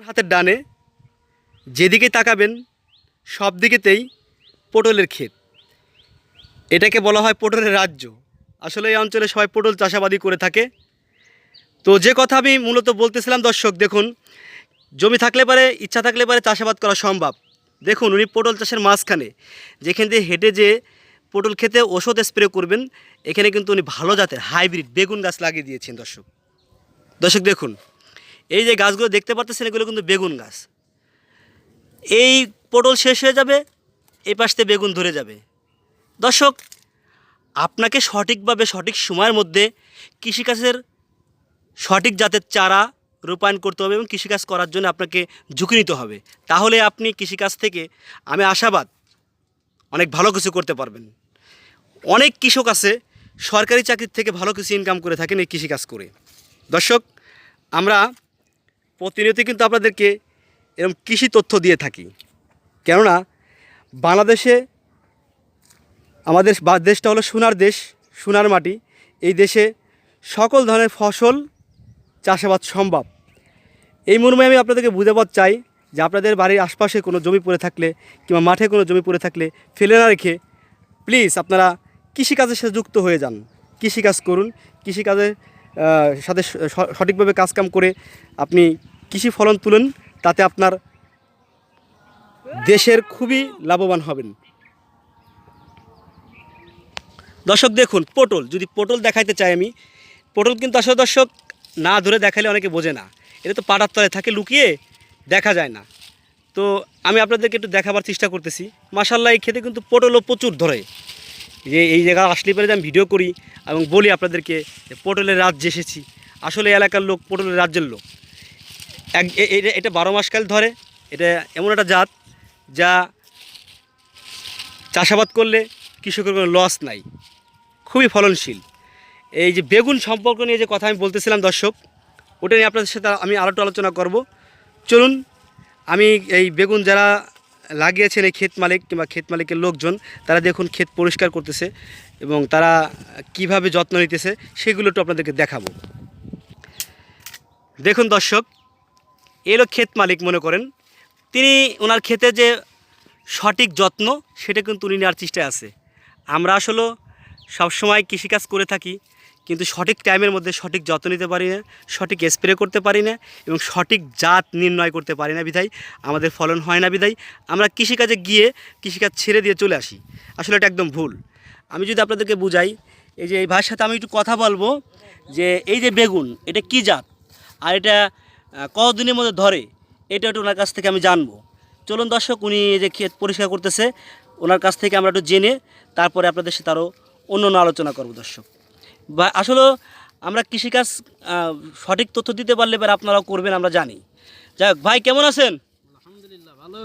আমার হাতের ডানে যেদিকে তাকাবেন, সব দিকেতেই পটলের ক্ষেত। এটাকে বলা হয় পটলের রাজ্য। আসলে এই অঞ্চলে সবাই পটল চাষাবাদি করে থাকে। তো যে কথা আমি মূলত বলতেছিলাম, দর্শক, দেখুন, জমি থাকলে পারে, ইচ্ছা থাকলে পারে চাষাবাদ করা সম্ভব। দেখুন, উনি পটল চাষের মাঝখানে, যেখান দিয়ে হেঁটে যে পটল খেতে ওষুধ স্প্রে করবেন, এখানে কিন্তু উনি ভালো জাতের হাইব্রিড বেগুন গাছ লাগিয়ে দিয়েছেন, দর্শক। দর্শক, দেখুন এই যে গাছগুলো দেখতে পাচ্ছেন এগুলো কিন্তু বেগুন গাছ। এই পটল শেষ হয়ে যাবে এই পাশ থেকে বেগুন ধরে যাবে। দর্শক, আপনাকে সঠিকভাবে, সঠিক সময়ের মধ্যে কৃষিকাজের সঠিক জাতের চারা রূপায়ণ করতে হবে এবং কৃষিকাজ করার জন্য আপনাকে ঝুঁকি নিতে হবে। তাহলে আপনি কৃষিকাজ থেকে, আমি আশাবাদ, অনেক ভালো কিছু করতে পারবেন। অনেক কৃষক আছে, সরকারি চাকরির থেকে ভালো কিছু ইনকাম করে থাকেন এই কৃষিকাজ করে। দর্শক, আমরা প্রতিনিয়ত কিন্তু আপনাদেরকে এরকম কৃষি তথ্য দিয়ে থাকি। কেননা, বাংলাদেশে আমাদের দেশটা হলো সোনার দেশ, সোনার মাটি। এই দেশে সকল ধরনের ফসল চাষাবাদ সম্ভব। এই মর্মে আমি আপনাদেরকে বুঝাবার চাই যে আপনাদের বাড়ির আশপাশে কোনো জমি পড়ে থাকলে কিংবা মাঠে কোনো জমি পড়ে থাকলে ফেলে না রেখে প্লিজ আপনারা কৃষিকাজের সাথে যুক্ত হয়ে যান। কৃষিকাজ করুন। কৃষিকাজের সাথে সঠিকভাবে কাজকাম করে আপনি কৃষি ফলন তুলেন, তাতে আপনার দেশের খুবই লাভবান হবেন। দর্শক দেখুন, পটল, যদি পটল দেখাইতে চাই আমি, পটল কিন্তু আসলে দর্শক না ধরে দেখালে অনেকে বোঝে না। এটা তো পাটার তলে থাকে, লুকিয়ে দেখা যায় না। তো আমি আপনাদেরকে একটু দেখাবার চেষ্টা করতেছি। মাসাল্লাহ এই খেতে কিন্তু পটলও প্রচুর ধরে। যে এই জায়গা আসলে পরে আমি ভিডিও করি এবং বলি আপনাদেরকে পটলের রাজ্যে এসেছি। আসলে এলাকার লোক পটলের রাজ্যের লোক। এক এটা বারো মাসকাল ধরে, এটা এমন একটা জাত যা চাষাবাদ করলে কৃষকের কোনো লস নাই। খুবই ফলনশীল। এই যে বেগুন সম্পর্ক নিয়ে যে কথা আমি বলতেছিলাম দর্শক, ওটা নিয়ে আপনাদের সাথে আমি আরও একটু আলোচনা করব। চলুন, আমি এই বেগুন যারা লাগিয়েছেন এই ক্ষেত মালিক কিংবা ক্ষেত মালিকের লোকজন, তারা দেখুন ক্ষেত পরিষ্কার করতেছে এবং তারা কীভাবে যত্ন নিতেছে, সেগুলো একটু আপনাদেরকে দেখাবো। দেখুন দর্শক এলো ক্ষেত মালিক মনে করেন। তিনি ওনার ক্ষেতে যে সঠিক যত্ন, সেটা কিন্তু উনি নেওয়ার চেষ্টায় আছে। আমরা আসলে সবসময় কৃষিকাজ করে থাকি, কিন্তু সঠিক টাইমের মধ্যে সঠিক যত্ন নিতে পারি না, সঠিক স্প্রে করতে পারি না এবং সঠিক জাত নির্ণয় করতে পারি না বিধায়, আমাদের ফলন হয় না বিধায় আমরা কৃষিকাজে গিয়ে কৃষিকাজ ছেড়ে দিয়ে চলে আসি। আসলে এটা একদম ভুল। আমি যদি আপনাদেরকে বুঝাই, এই যে এই ভাইয়ের সাথে আমি একটু কথা বলব যে এই যে বেগুন, এটা কি জাত? আর এটা কতদিনের মধ্যে ধরে এটা একটু ওনার কাছ থেকে আমি জানব। চলুন দর্শক উনি যে ক্ষেত পরিষ্কার করতেছে ওনার কাছ থেকে আমরা একটু জেনে তারপরে আপনাদের সাথে আরও অন্য অন্য আলোচনা করব দর্শক। বা আসলে আমরা কৃষিকাজ সঠিক তথ্য দিতে পারলে এবার আপনারাও করবেন আমরা জানি। যাই ভাই কেমন আছেন? আলহামদুলিল্লাহ ভালো।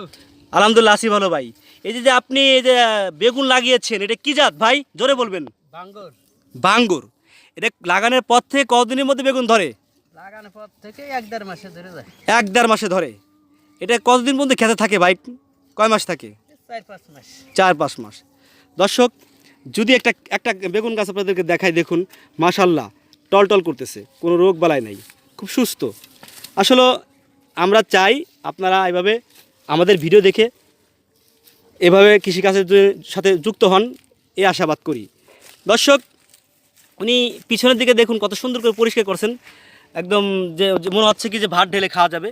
আলহামদুলিল্লাহ আসি ভালো ভাই। এই যে যে আপনি এই যে বেগুন লাগিয়েছেন এটা কি জাত ভাই? জোরে বলবেন। বাঙ্গর। বাঙ্গুর। এটা লাগানোর পর থেকে কতদিনের মধ্যে বেগুন ধরে? লাগানোর পর থেকে এক দেড় মাসে ধরে যায়। এক দেড় মাসে ধরে? এটা কতদিন পর্যন্ত খেতে থাকে ভাই? কয় মাস থাকে? চার পাঁচ মাস। চার পাঁচ মাস। দর্শক যদি একটা একটা বেগুন গাছ আপনাদেরকে দেখাই দেখুন মাশাল্লাহ টলটল করতেছে কোনো রোগ বালাই নাই খুব সুস্থ। আসলে আমরা চাই আপনারা এভাবে আমাদের ভিডিও দেখে এভাবে কৃষিকাজের সাথে যুক্ত হন এই আশাবাদ করি। দর্শক উনি পিছনের দিকে দেখুন কত সুন্দর করে পরিষ্কার করছেন। একদম যে মনে হচ্ছে কি যে ভাত ঢেলে খাওয়া যাবে।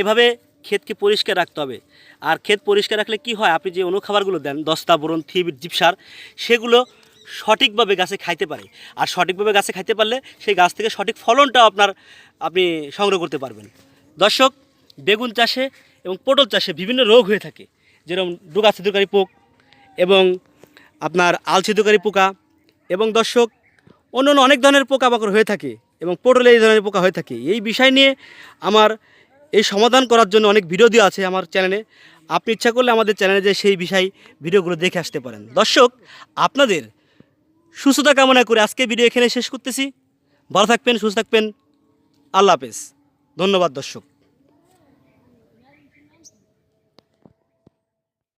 এভাবে ক্ষেতকে পরিষ্কার রাখতে হবে। আর ক্ষেত পরিষ্কার রাখলে কি হয়? আপনি যে অনুখাবারগুলো দেন, দস্তা, বোরন থিবির জিপসার, সেগুলো সঠিকভাবে গাছে খাইতে পারে। আর সঠিকভাবে গাছে খাইতে পারলে সেই গাছ থেকে সঠিক ফলনটাও আপনার, আপনি সংগ্রহ করতে পারবেন। দর্শক, বেগুন চাষে এবং পটল চাষে বিভিন্ন রোগ হয়ে থাকে। যেরকম ডুগা ছিদ্রকারী পোক এবং আপনার আল ছিদ্রকারী পোকা এবং দর্শক অন্য অনেক ধরনের পোকামাকড় হয়ে থাকে। এবং পটলে এই ধরনের পোকা হয়ে থাকে। এই বিষয় নিয়ে আমার এই সমাধান করার জন্য অনেক ভিডিও আছে আমার চ্যানেলে আপনি ইচ্ছা করলে আমাদের চ্যানেলে যে সেই বিষয় ভিডিওগুলো দেখে আসতে পারেন। দর্শক, আপনাদের সুস্থতা কামনা করে আজকে ভিডিও এখানে শেষ করতেছি। ভালো থাকবেন, সুস্থ থাকবেন। আল্লাহ হাফেজ। ধন্যবাদ দর্শক।